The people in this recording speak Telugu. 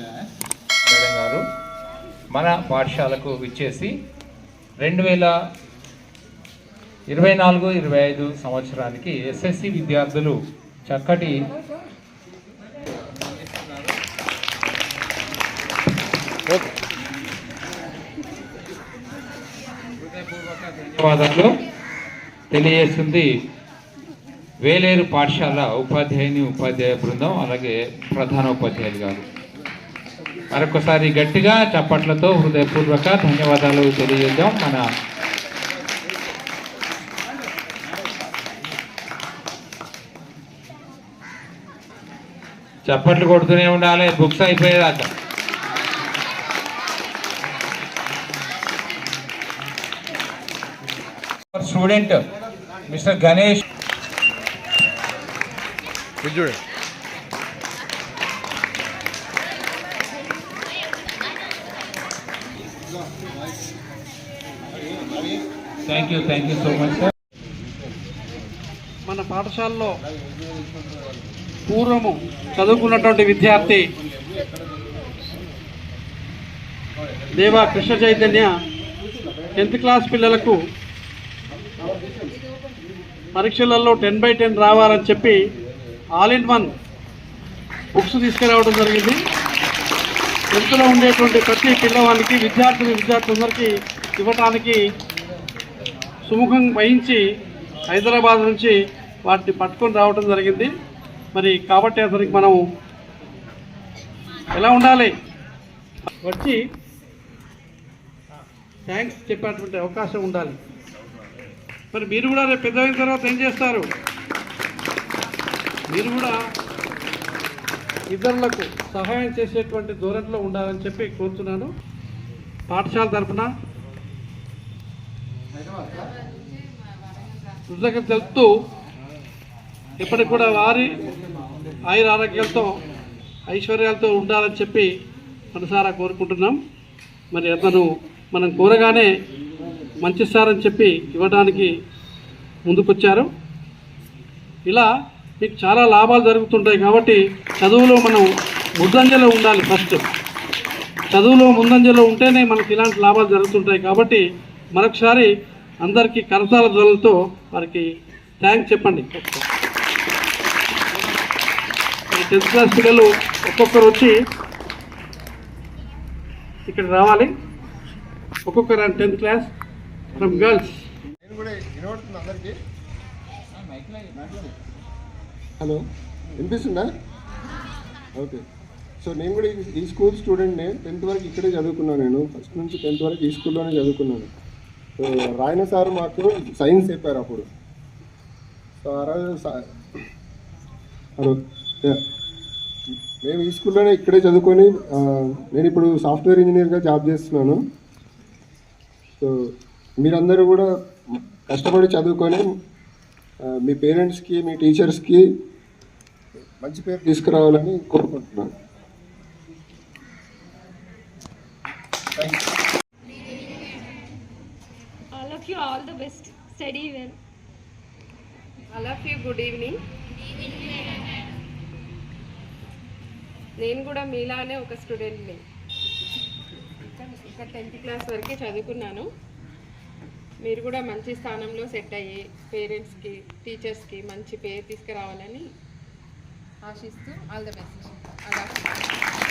మేడం గారు మన పాఠశాలకు విచ్చేసి రెండు వేల ఇరవై నాలుగు ఇరవై ఐదు సంవత్సరానికి ఎస్ఎస్సి విద్యార్థులు చక్కటి ధన్యవాదాలు. తెలియజేస్తుంది వేలేరు పాఠశాల ఉపాధ్యాయుని ఉపాధ్యాయ బృందం అలాగే ప్రధాన ఉపాధ్యాయులు గారు. మరొకసారి గట్టిగా చప్పట్లతో హృదయపూర్వక ధన్యవాదాలు తెలియజేద్దాం. మన చప్పట్లు కొడుతూనే ఉండాలి బుక్స్ అయిపోయేదాకా. Student mister Ganesh. చూడండి thank you thank you so much sir మన పాఠశాలలో పూర్వము చదువుకున్నటువంటి విద్యార్థి దేవా కృష్ణ చైతన్య టెన్త్ క్లాస్ పిల్లలకు పరీక్షలలో టెన్ బై టెన్ రావాలని చెప్పి ఆల్ ఇన్ వన్ బుక్స్ తీసుకురావడం జరిగింది. టెన్త్లో ఉండేటువంటి ప్రతి పిల్లవానికి విద్యార్థులు విద్యార్థులందరికీ ఇవ్వటానికి సుముఖం వహించి హైదరాబాద్ నుంచి వాటిని పట్టుకొని రావడం జరిగింది. మరి కాబట్టి అతనికి మనం ఎలా ఉండాలి? వచ్చి థ్యాంక్స్ చెప్పేటువంటి అవకాశం ఉండాలి. మరి మీరు కూడా రేపు పెద్దయిన తర్వాత ఏం చేస్తారు? మీరు కూడా ఇతరులకు సహాయం చేసేటువంటి ధోరణిలో ఉండాలని చెప్పి కోరుతున్నాను. పాఠశాల తరఫున కృతజ్ఞత తెలుపుతూ ఇప్పటికి కూడా వారి ఆయుర ఆరోగ్యాలతో ఐశ్వర్యాలతో ఉండాలని చెప్పి మనసారా కోరుకుంటున్నాం. మరి అతను మనం కోరగానే మంచి సారని చెప్పి ఇవ్వడానికి ముందుకొచ్చారు. ఇలా మీకు చాలా లాభాలు జరుగుతుంటాయి కాబట్టి చదువులో మనం ముందంజలో ఉండాలి ఫస్ట్. చదువులో ముందంజలో ఉంటేనే మనకి ఇలాంటి లాభాలు జరుగుతుంటాయి కాబట్టి మరొకసారి అందరికీ కరతాల ధ్వలతో వారికి థ్యాంక్స్ చెప్పండి. టెన్త్ క్లాస్ పిల్లలు ఒక్కొక్కరు వచ్చి ఇక్కడ రావాలి. ఒక్కొక్కరు టెన్త్ క్లాస్ ఫ్రమ్ గర్ల్స్. నేను కూడా వినబడుతుంది అందరికీ. హలో వినిపిస్తుందా? ఓకే. సో నేను కూడా ఈ- స్కూల్ స్టూడెంట్నే టెన్త్ వరకు ఇక్కడే చదువుకున్నాను నేను. ఫస్ట్ నుంచి టెన్త్ వరకు ఈ స్కూల్లోనే చదువుకున్నాను. సో రాయన సార్ మాకు సైన్స్ చెప్పారు అప్పుడు. సో ఆ రోజు హలో మేము ఈ స్కూల్లోనే ఇక్కడే చదువుకొని నేను ఇప్పుడు సాఫ్ట్వేర్ ఇంజనీర్గా జాబ్ చేస్తున్నాను. సో మీరందరూ కూడా కష్టపడి చదువుకొని మీ పేరెంట్స్కి మీ టీచర్స్కి మంచి పేరు తీసుకురావాలని కోరుకుంటున్నాను. You, all the best. Study well. All of you good evening నేను కూడా మీలానే ఒక స్టూడెంట్ని ఇంకా టెన్త్ క్లాస్ వరకే చదువుకున్నాను. మీరు కూడా మంచి స్థానంలో సెట్ అయ్యి పేరెంట్స్కి టీచర్స్కి మంచి పేరు తీసుకురావాలని ఆశిస్తూ ఆల్ ద బెస్ట్.